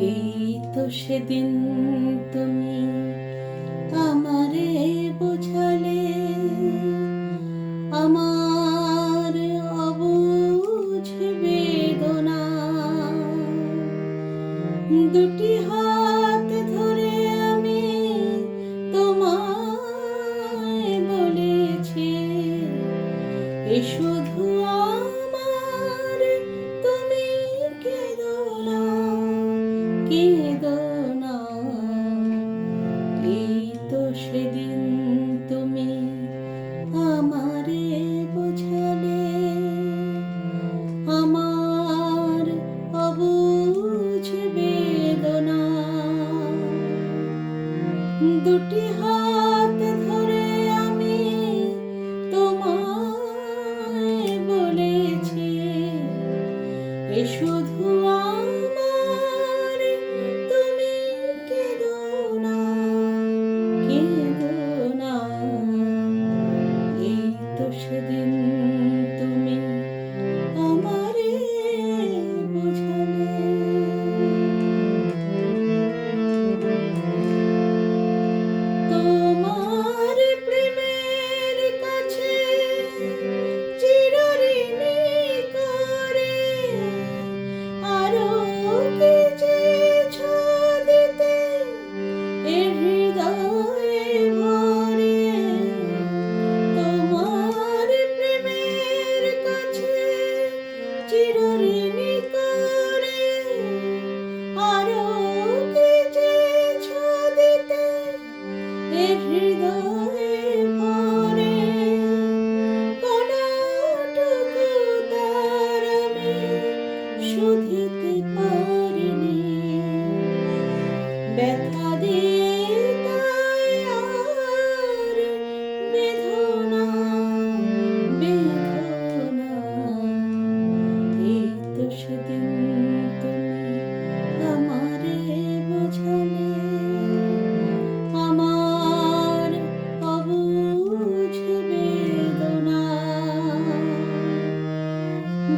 এই তো সেদিন তুমি আমারে বোঝালে আমার দুটি হাত ধরে আমি তোমায় বলেছি এ শুধু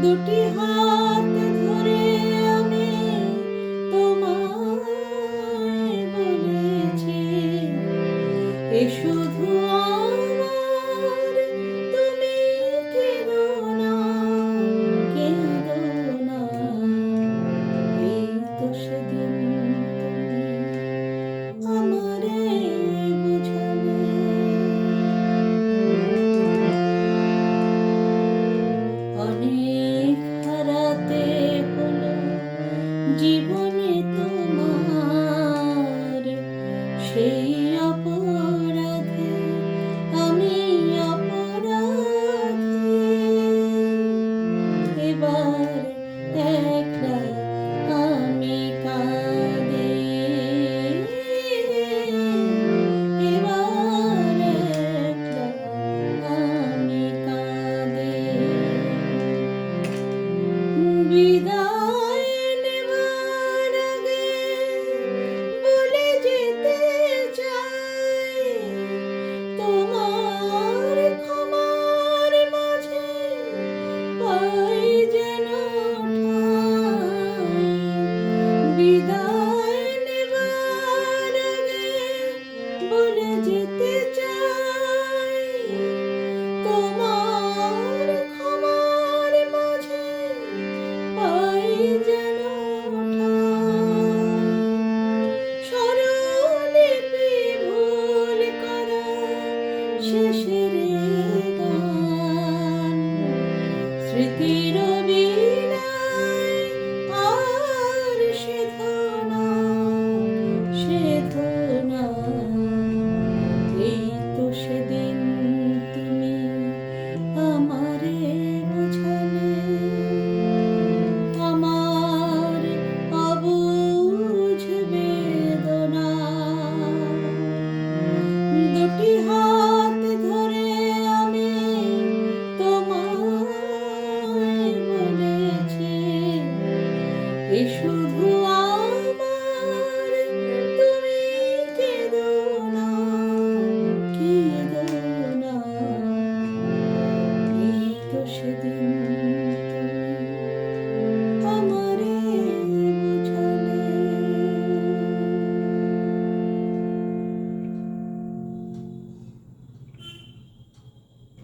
দুটি হাত ধরে আমি তোমায় বলেছি এ শুধু সেই অপরাধে আমি অপরাধে। এবার এক স্মৃতির এসো